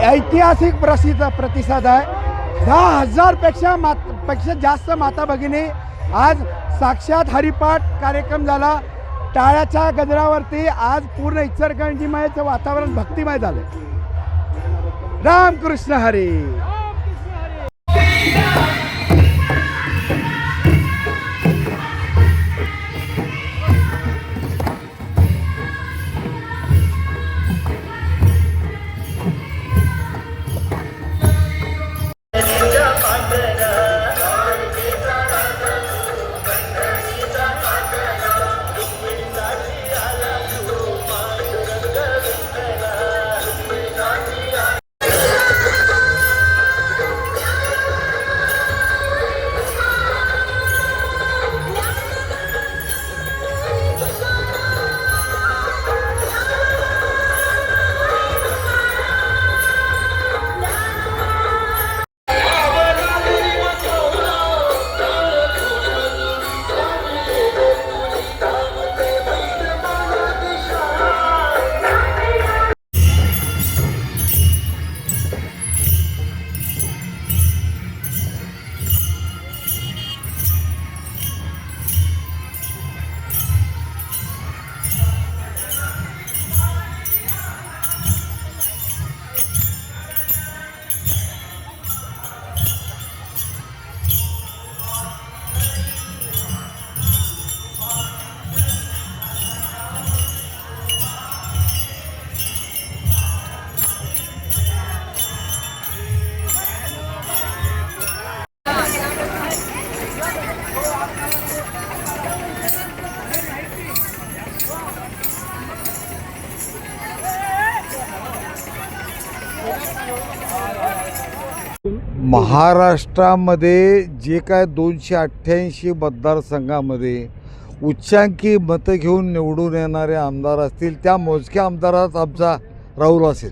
ऐतिहासिक प्रसिद्ध प्रतिसाद आहे. दहा हजारपेक्षा मात पेक्षा जास्त माता भगिनी आज साक्षात हरिपाठ कार्यक्रम झाला. टाळ्याच्या गजरावरती आज पूर्ण इचरकंजीमयचं वातावरण भक्तिमय झालं. रामकृष्ण हरी. महाराष्ट्रामध्ये जे काय दोनशे अठ्ठ्याऐंशी मतदारसंघामध्ये उच्चांकी मतं घेऊन निवडून येणारे आमदार असतील त्या मोजक्या आमदारात आमचा राहुल असेल.